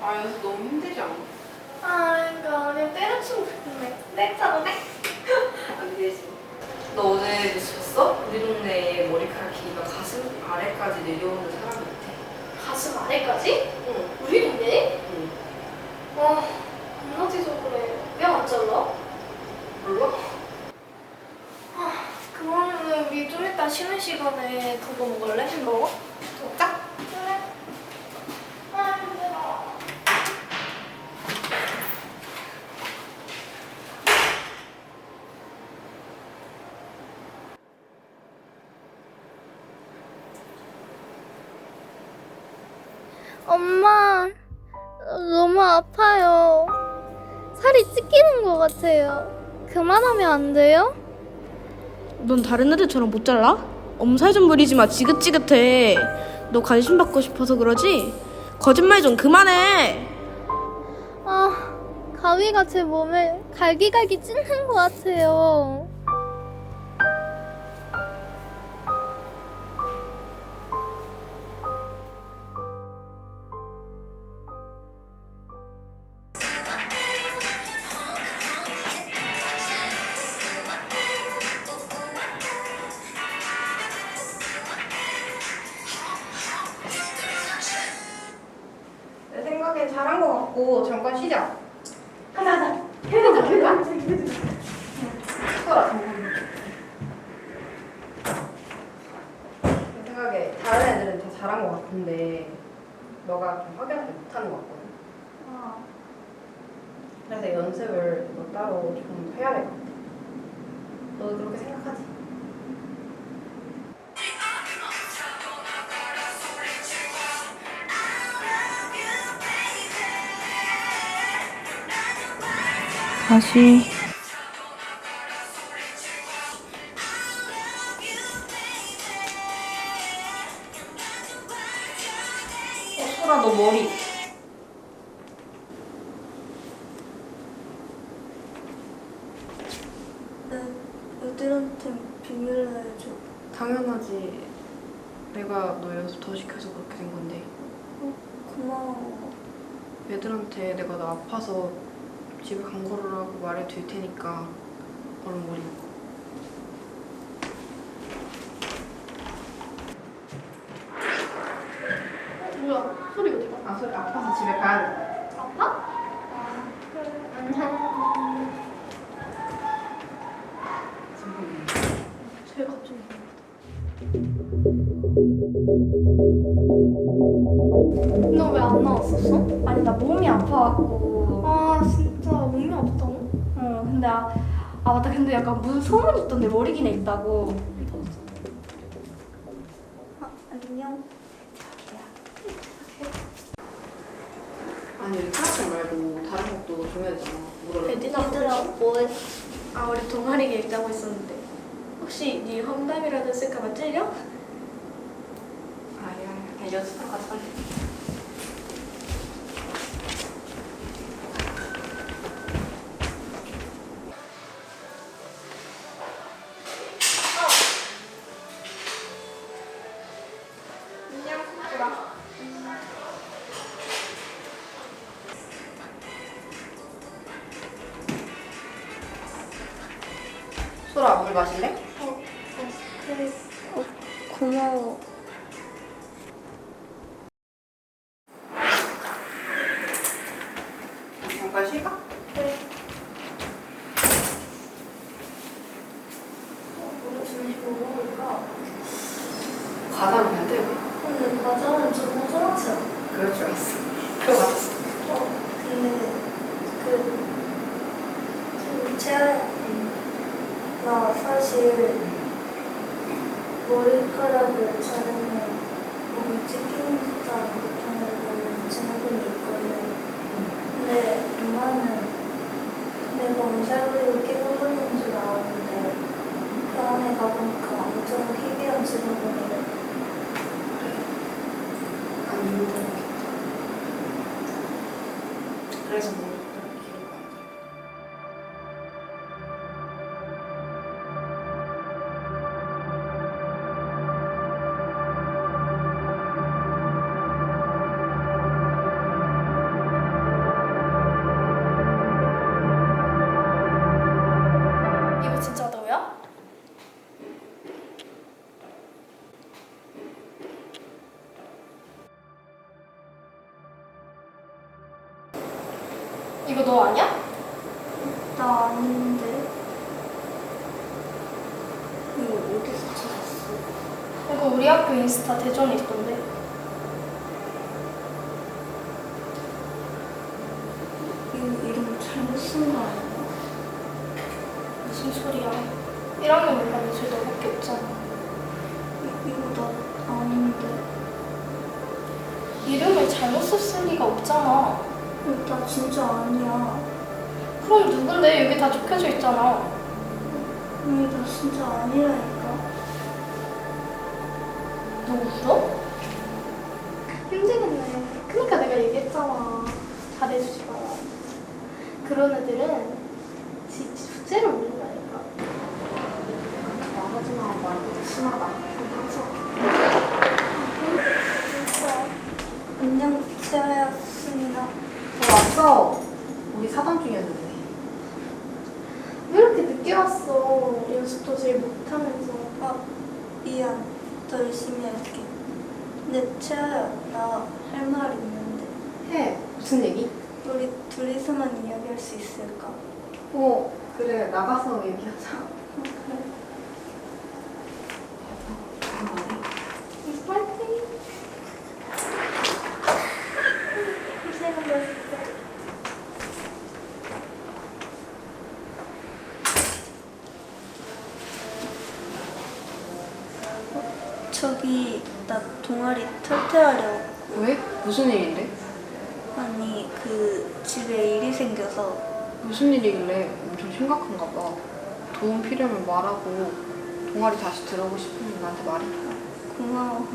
아 연습 너무 힘들지 않아? 아, 그러니까 그냥 때려치고 싶네. 때렸잖아. 안 되지. 너 어제 뉴스 봤어? 우리 동네에 머리카락 길이가 가슴 아래까지 내려오는 사람이 있대. 가슴 아래까지? 응. 우리 동네? 응. 와, 겁나 지저분해. 왜안 잘라? 몰라? 아, 그러면은 우리 좀 이따 쉬는 시간에 그거 먹을래? 햄버거? 먹자. 그래. 아, 힘들어. 엄마, 너무 아파요. 살이 찢기는 것 같아요. 그만하면 안 돼요? 넌 다른 애들처럼 못 잘라? 엄살 좀 부리지 마 지긋지긋해 너 관심 받고 싶어서 그러지? 거짓말 좀 그만해 아, 가위가 제 몸을 갈기갈기 찢는 것 같아요. 잘한 것 같고 잠깐 쉬자. 가자, 가자. 해보자, 해보자. 내 생각에 다른 애들은 다 잘한 것 같은데 너가 좀 확연하게 못하는 것 같거든. 그래서 연습을 너 따로 좀 해야 될 것 같아. 너도 그렇게 생각하지? 다시 어, 소라 너 머리. 애들한테 비밀로 해줘. 당연하지. 내가 너 연습 더 시켜서 그렇게 된 건데. 고마워. 애들한테 내가 나 아파서 집에 간 거라고 말해둘 테니까 얼른 머리 묶어. 뭐야, 소리 어디 가? 아, 소리 아파서 집에 가야 돼. 아파? 아, 그래. 안녕. 쟤 갑자기. 너 왜 안 나왔었어? 아니 나 몸이 아파갖고 아 진짜 몸이 아프다고? 어 근데 아, 아 맞다 근데 약간 무슨 소문 있던데 머리기네 있다고 아, 안녕 아니, 우리 클래스 말고 다른 것도 줘야 되잖아. 물어봐. 얘들아, 뭐해? 아 우리 동아리 계획 짜고 있었는데 혹시 네 험담이라도 쓸까봐 찔려? 연습하러 가자. 빨 소라, 물 마실래? 고마워. 잠깐 쉴까? 오늘 점심 뭐 먹을까? 과자는 안 돼. 근데 과자는 좀 허전하지 않아? 그럴 줄 알았어. 그거 맞았어. 어, 근데 그, 그 제가 나 사실 머리카락을 자르면 몸이 찢기는 듯한 고통을 받는 증후군이 있거든. 근데 엄마는 내가 엄살부리고 깨물리는 줄 알았는데 그 안에 가보니까 엄청 희귀한 증후군이래. 안. 그래서 뭐 이거 너 아니야? 나 아닌데. 이거 어디서 찾았어? 이거 우리 학교 인스타 대전에 있던데. 이거 이름 잘못 쓴 거 아니야? 무슨 소리야? 1학년 올라면 쟤 너밖에 없잖아. 이, 이거 나 아닌데. 이름을 잘못 썼을 리가 없잖아. 이거 나 진짜 아니야. 그럼 누군데? 여기 다 적혀져 있잖아. 아니, 나 진짜 아니라니까. 너 울어? 힘들겠네. 그러니까 내가 얘기했잖아. 잘해주지 마라. 그런 애들은 지 주제를 모른다니까. 나가지 마. 말도 심하다. 안녕, 치아였습니다. 어, 왔어. 우리 사단 중이었는데. 왜 이렇게 늦게 연습도 제일 못하면서. 아, 미안. 더 열심히 할게. 근데 치아야, 나 할 말 있는데. 해. 무슨 얘기? 우리 둘이서만 이야기할 수 있을까? 어, 그래. 나가서 얘기하자. 파이팅! 고생하셨어. 어, 저기 나 동아리 탈퇴하려고 왜? 무슨 일인데? 아니 그 집에 일이 생겨서 무슨 일이길래 엄청 심각한가 봐. 도움 필요하면 말하고 동아리 다시 들어오고 싶으면 나한테 말해. 고마워